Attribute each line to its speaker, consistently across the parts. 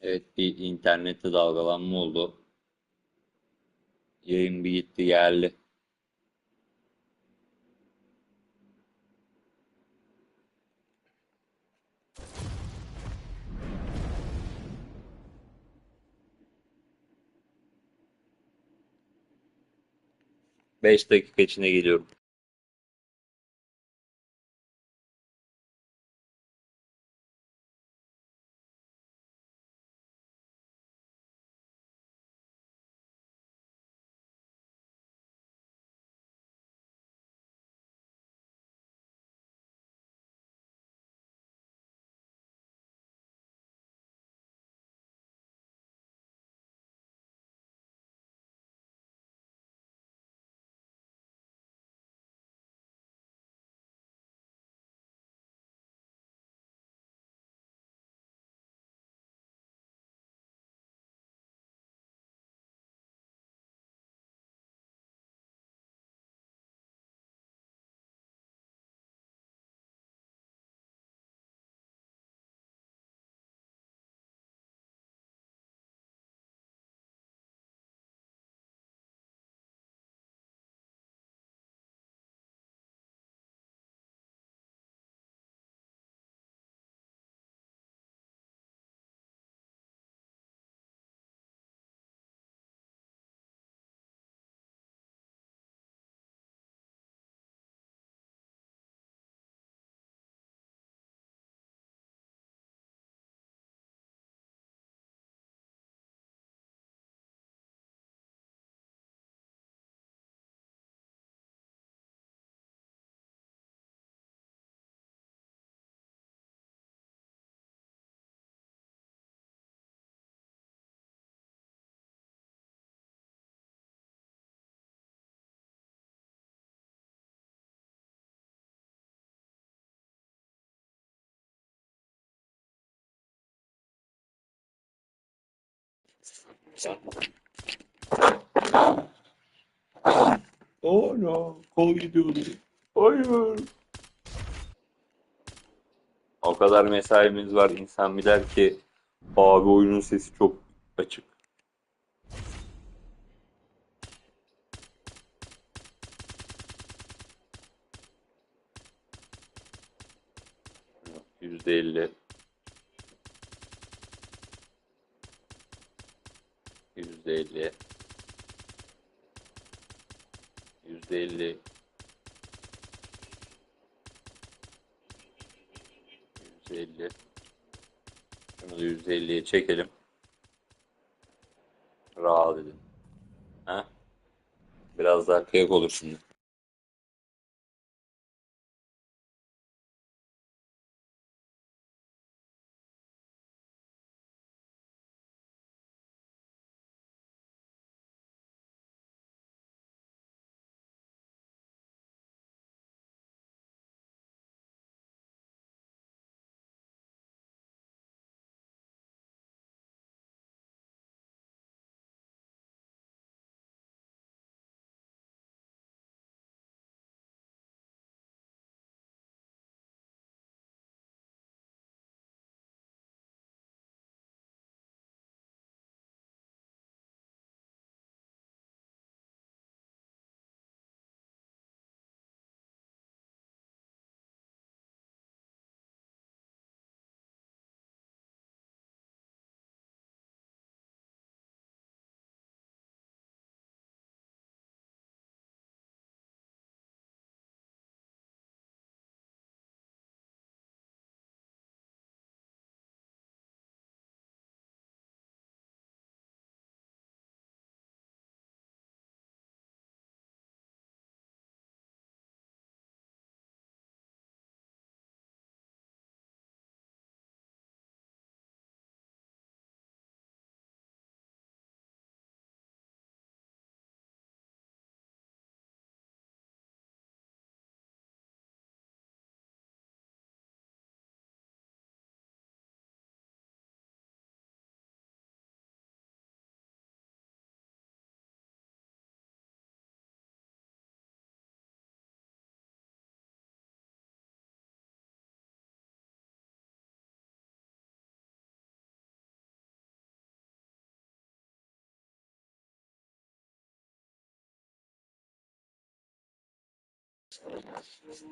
Speaker 1: Evet bir internette dalgalanma oldu. Yayın bir gitti geldi. Beş dakika içinde geliyorum. Oh no, kol gidiyordu. Hayır. O kadar mesaimiz var. İnsan bilir ki abi oyunun sesi çok açık. %50 Yüzde elli. Yüzde elli. Yüzde elli. Şunu da yüzde elliye çekelim. Rahat edin. Ha? Biraz daha kıyak olur şimdi.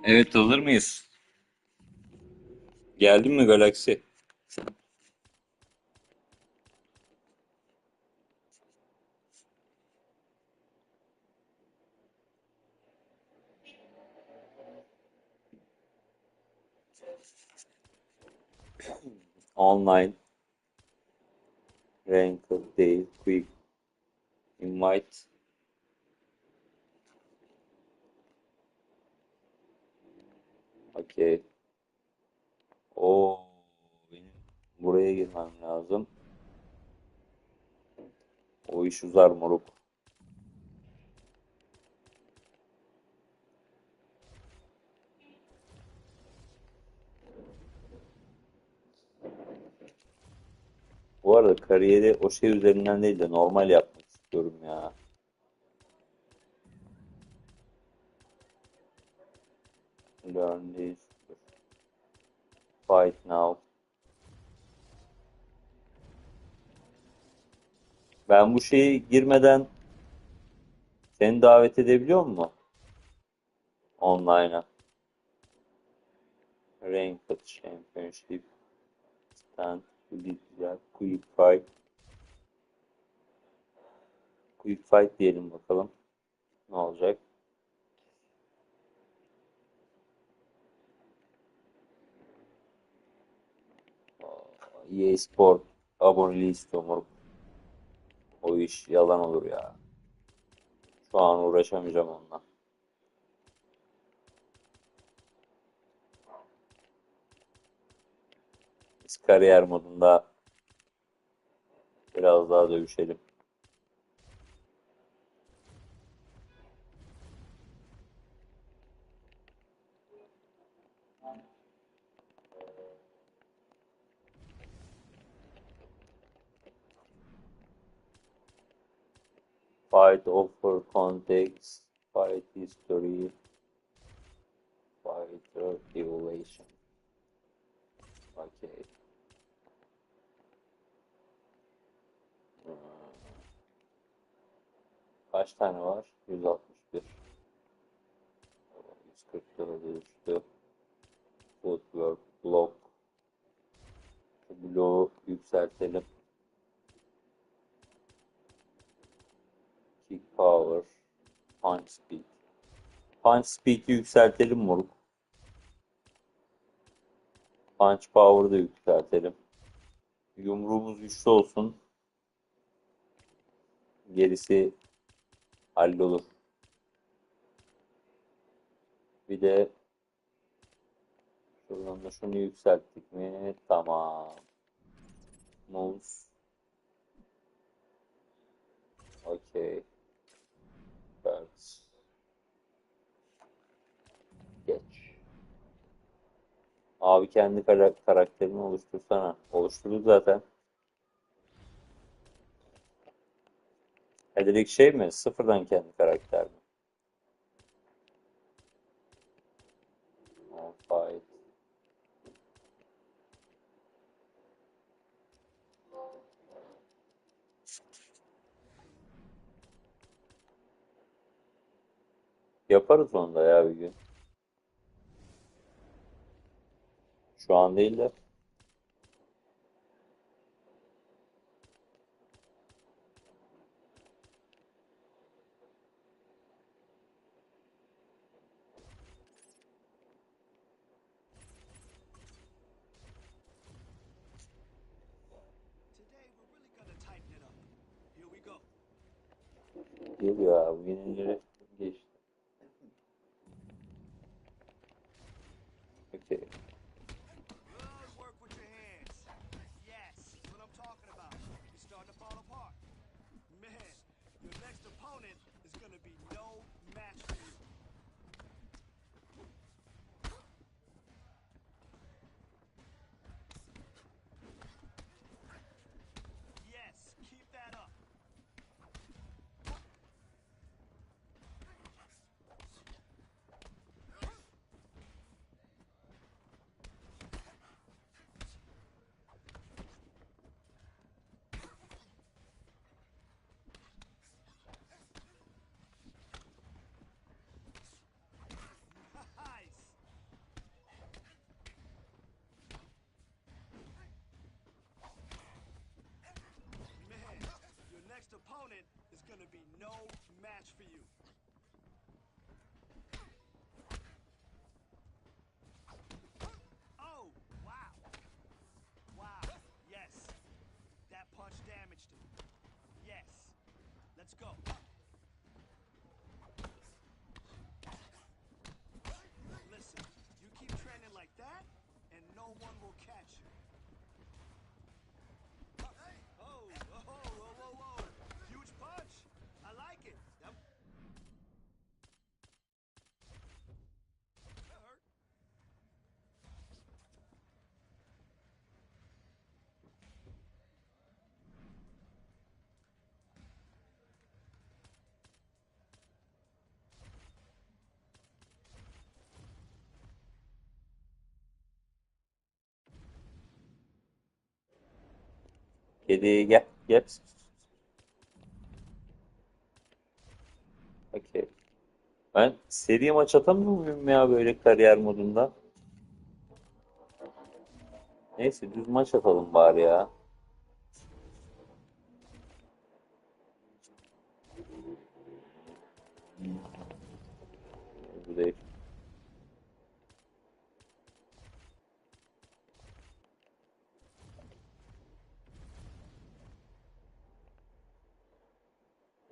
Speaker 1: Evet hazır mıyız? Geldin mi Galaxy? Online ranked değil quick invite Okey. Oo, benim buraya girmem lazım. O iş uzar moruk. Bu arada kariyeri o şey üzerinden değil de normal yapmak istiyorum ya. Learn this. Fight now. Ben bu şeyi girmeden seni davet edebiliyor mu? Online'a. Ranked Championship. Stand. Güzel. Quick Fight. Quick Fight diyelim bakalım. Ne olacak? EA Sport aboneliği istiyorum. O iş yalan olur ya. Şu an uğraşamayacağım onunla. Biz kariyer modunda biraz daha dövüşelim. Fight offer context, fight history, fighter evaluation. Okay. Hmm. Kaç tane var? 161. 140 lira düştü. Footwork, block. Bloğu yükseltelim. Kick power, punch speed. Punch speed'i yükseltelim moruk. Punch power'ı da yükseltelim. Yumruğumuz güçlü olsun. Gerisi hallolur. Bir de şuradan da şunu yükselttik mi? Tamam. Mouse. Okey. Evet. Geç. Abi kendi kara- karakterini oluştursana. Oluşturdu zaten. Ha direkt şey mi? Sıfırdan kendi karakter mi? Oh. Yaparız onu da ya bir gün. Şu an değil de. Geliyor abi. Yenileri
Speaker 2: gonna be no match for you. Oh, wow. Wow, yes. That punch damaged him. Yes. Let's go.
Speaker 1: Kedi gel. Gel. Okey. Ben seri maç atamıyor muyum ya böyle kariyer modunda? Neyse düz maç atalım bari ya. Bu değil.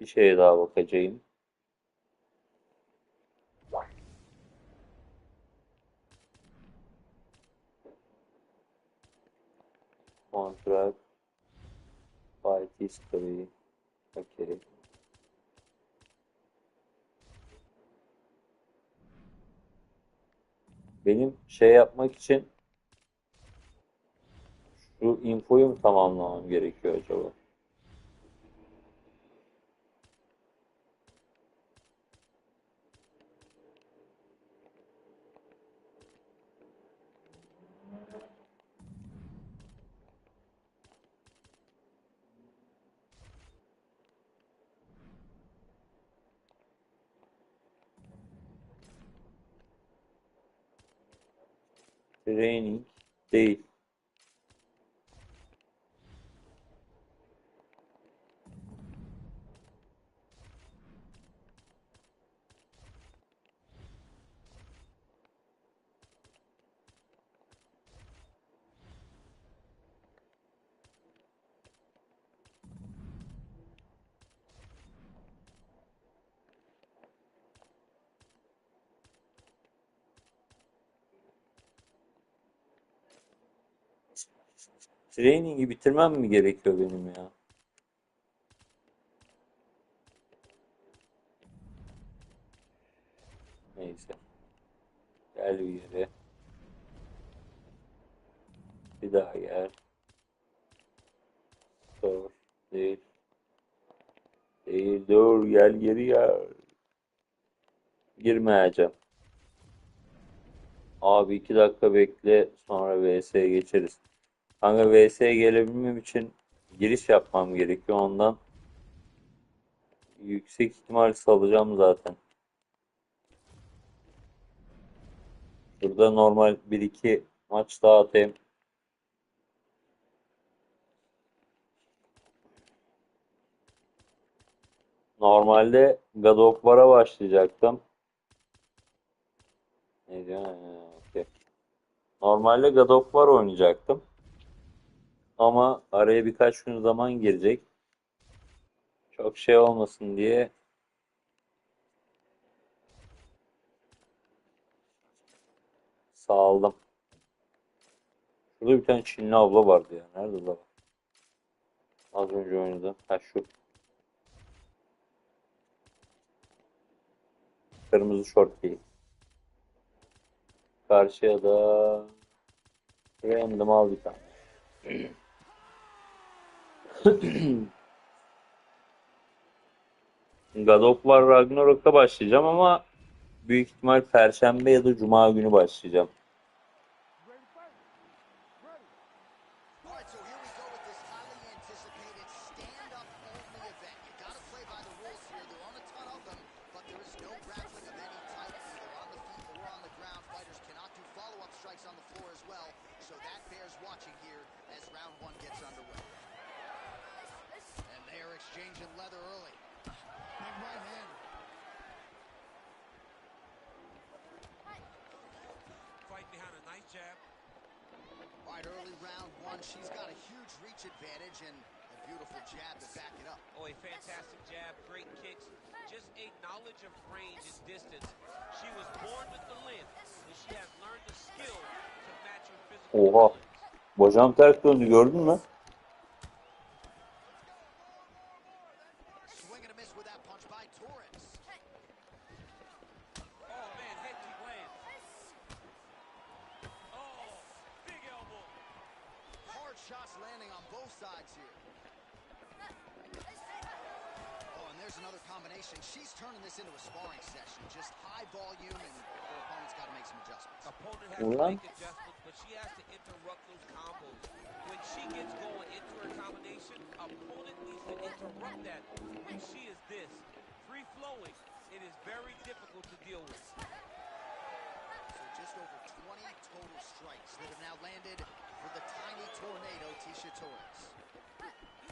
Speaker 1: Bir şeye daha bakacağım. Contract, fight history. Okay. Benim şey yapmak için şu infoyu mu tamamlamam gerekiyor acaba? Training değil. Training'i bitirmem mi gerekiyor benim ya? Neyse. Gel bir yere. Bir daha gel. Dur. Değil. Değil. Dur. Gel geri gel. Girmeyeceğim. Abi iki dakika bekle. Sonra VS'ye geçeriz. Kanka VS'ye gelebilmem için giriş yapmam gerekiyor. Ondan yüksek ihtimal salacağım zaten. Burada normal 1-2 maç daha atayım. Normalde God of War'a başlayacaktım. Ne diyor? Ha, okey. Normalde God of War oynayacaktım. Ama araya birkaç gün zaman girecek. Çok şey olmasın diye saldım. Şurada bir tane Çinli abla vardı ya. Nerede la? Az önce oynadı. Ha şu. Kırmızı şort giy. Karşıya da random al bir tane. God of War Ragnarok'a başlayacağım ama büyük ihtimal Perşembe ya da Cuma günü başlayacağım.
Speaker 3: All right, so here we go with this highly anticipated stand-up only event. You got to play by the rules here. There aren't a ton of them, but there is no grappling of any type, either on the feet or on the ground. Fighters cannot do follow-up strikes on the floor as well, so that bears watching here as round one gets underway. And they are exchanging leather early. right hand.
Speaker 2: Fight behind a nice jab.
Speaker 3: All right, early round one, she's got a huge reach advantage and a beautiful jab to back it up.
Speaker 4: Oh, a fantastic jab, great kicks, just a knowledge of range and distance. She was born with the length, and she has learned the skill to match her physical
Speaker 1: Oha. Bacağım ters döndü gördün mü?
Speaker 3: Shots landing on both sides here. Oh, and there's another combination. She's turning this into a sparring session. Just high volume, and her opponent's got to make some adjustments.
Speaker 4: Opponent has to make adjustments, but she has to interrupt those combos. When she gets going into her combination, opponent needs to interrupt that. When she is this, free-flowing, it is very difficult to deal with.
Speaker 3: So just over 20 total strikes that have now landed for the tiny tornado, Tisha Torres.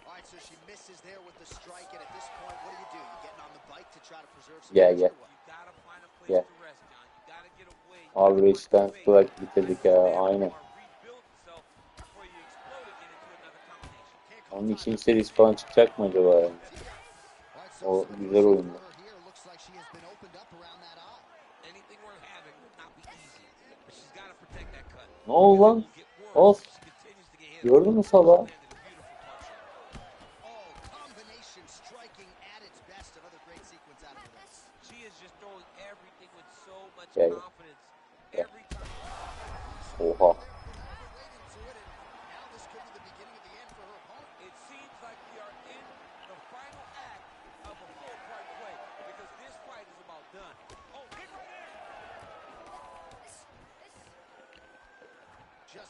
Speaker 3: All right, so she misses there with the strike, and at this point, what do you do? You getting on the bike to try to preserve some
Speaker 1: Yeah, yeah. Yeah.
Speaker 4: to rest, John. You gotta get away.
Speaker 1: Abi reçten tutarak bitirdik ya aynen. Onun için series falan çıkacak mı acaba yani? O güzel
Speaker 4: cut.
Speaker 1: Ne oldu lan? Of. Gördün mü sabah?
Speaker 4: Landed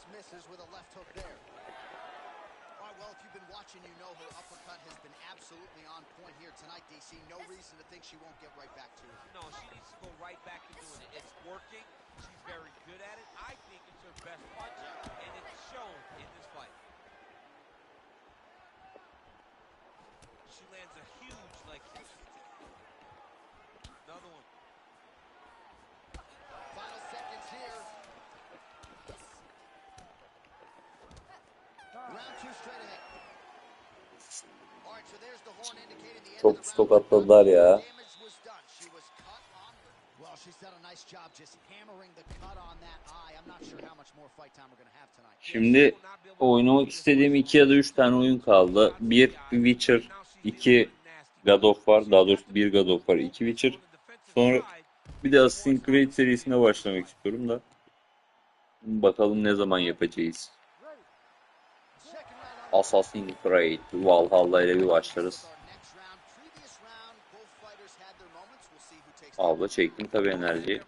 Speaker 4: Just
Speaker 3: misses with a left hook there. All right, well, if you've been watching, you know her uppercut has been absolutely on point here tonight, DC. No reason to think she won't get right back to it.
Speaker 4: No, she needs to go right back to doing it. It's working. She's very good at it. I think it's her best punch, and it's shown in this fight. She lands a huge leg kick. Another one.
Speaker 3: Going to have tonight.
Speaker 1: Şimdi oynamak istediğim iki ya da üç tane oyun kaldı. Bir Witcher, iki God of War, daha doğrusu bir God of War, iki Witcher. Sonra bir de Assassin's Creed serisine başlamak istiyorum da. Bakalım ne zaman yapacağız. Assassin's Creed Valhalla ile bir başlarız. Abla çektim tabii enerjiyi.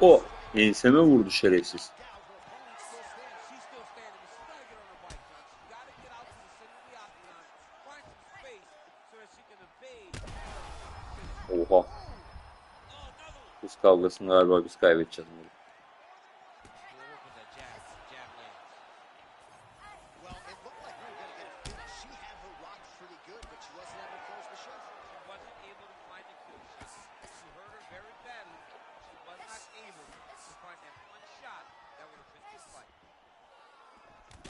Speaker 1: O enseme vurdu şerefsiz.
Speaker 4: She's still standing, but she's got to get on her bike, John. She's got to get out to the center of the octagon, find some space so that she can evade.
Speaker 1: Oha.
Speaker 4: Oh, another one.
Speaker 1: Kız kavgasını galiba biz kaybedeceğiz. burada.
Speaker 4: We'll work with that jab. Jab lands.
Speaker 3: Well, it looked like we were going to get a finish. She had her rocked pretty good, but she wasn't able to close the show.
Speaker 4: She wasn't able to find the kill shot. She hurt her very badly. She was not able to find that one shot that would have finished this fight.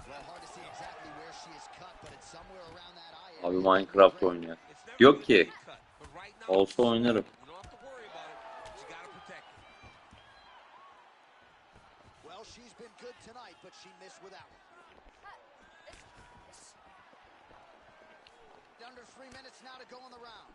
Speaker 3: Well, hard to see exactly where she is cut, but it's somewhere around that eye
Speaker 1: Abi
Speaker 3: area.
Speaker 1: Minecraft oynuyor.
Speaker 4: It's never
Speaker 1: Yok
Speaker 4: gonna
Speaker 1: ki.
Speaker 4: be cut, but right now
Speaker 1: Olsa oynarım.
Speaker 4: You don't have to worry about it. but You got to protect it.
Speaker 3: Well, she's been good tonight, but she missed with that one. Under three minutes now to go in the round.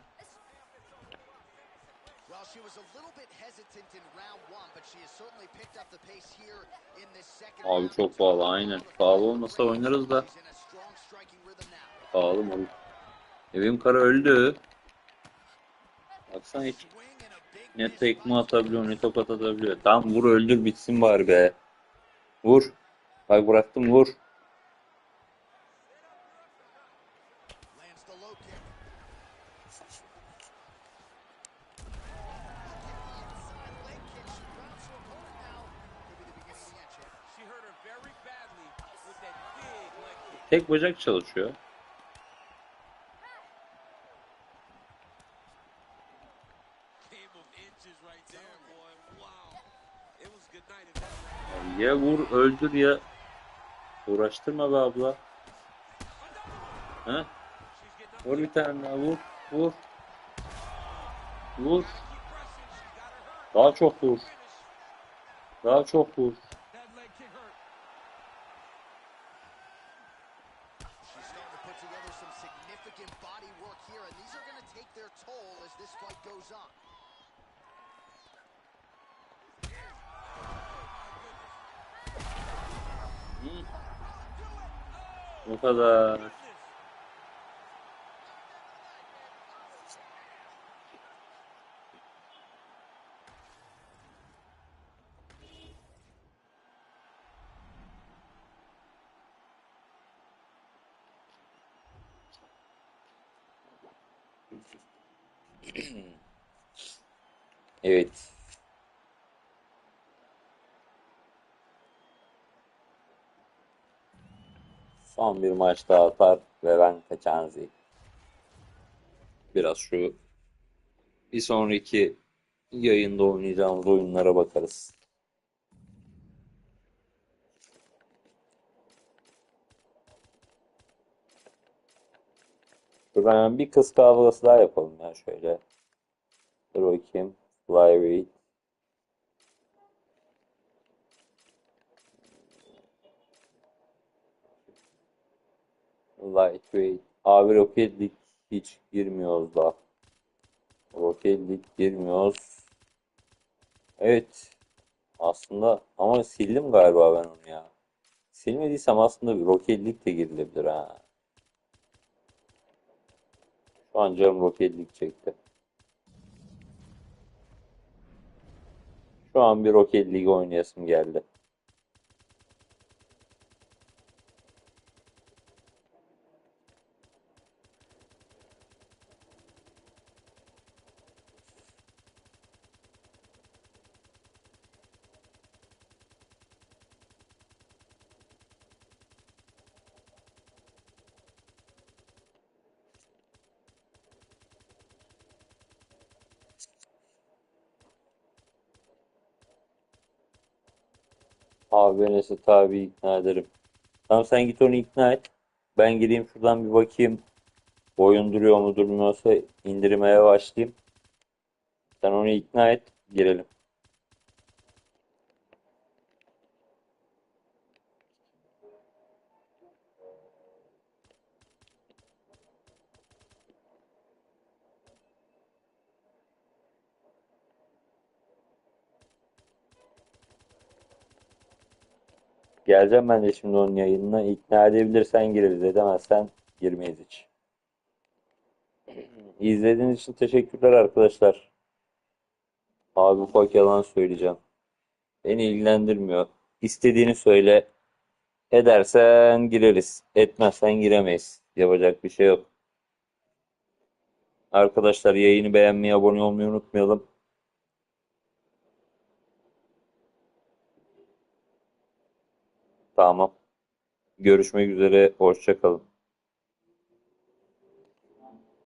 Speaker 3: Well, she was a little bit hesitant in round one, but she has certainly picked up the pace here in this second
Speaker 1: Abi çok pahalı aynen. Pahalı olmasa oynarız da. Pahalı mı? Evim kara öldü. Baksana hiç ne tekme atabiliyor ne tokat atabiliyor. Tamam vur öldür bitsin bari be. Vur. Bak bıraktım vur.
Speaker 3: Lands the low kick. Inside leg kick. She drops her opponent now.
Speaker 4: very badly with that big leg kick.
Speaker 1: Tek bacak çalışıyor.
Speaker 4: Game of inches right there, boy. Wow. It was good night in that round.
Speaker 1: Ya vur öldür ya uğraştırma be abla. Ha? Vur bir tane daha vur. Vur. Vur. Daha çok vur. Daha çok vur. Kadar. Evet. Son bir maç daha atar ve ben Kaçanzi. Biraz şu bir sonraki yayında oynayacağımız oyunlara bakarız. Şuradan bir kız kavgası daha yapalım ya şöyle. Dur bakayım. Flyweight. Lightweight. Abi Rocket League hiç girmiyoruz da. Rocket League girmiyoruz. Evet. Aslında ama sildim galiba ben onu ya. Silmediysem aslında bir Rocket League de girilebilir ha. Şu an canım Rocket League çekti. Şu an bir Rocket League oynayasım geldi. Abi ben Esat abi ikna ederim. Tamam sen git onu ikna et. Ben gireyim şuradan bir bakayım. Oyun duruyor mu durmuyorsa indirmeye başlayayım. Sen onu ikna et. Girelim. Geleceğim ben de şimdi onun yayınına. İkna edebilirsen gireriz. Edemezsen girmeyiz hiç. İzlediğiniz için teşekkürler arkadaşlar. Abi ufak yalan söyleyeceğim. Beni ilgilendirmiyor. İstediğini söyle. Edersen gireriz. Etmezsen giremeyiz. Yapacak bir şey yok. Arkadaşlar yayını beğenmeyi, abone olmayı unutmayalım. Tamam. Görüşmek üzere. Hoşça kalın.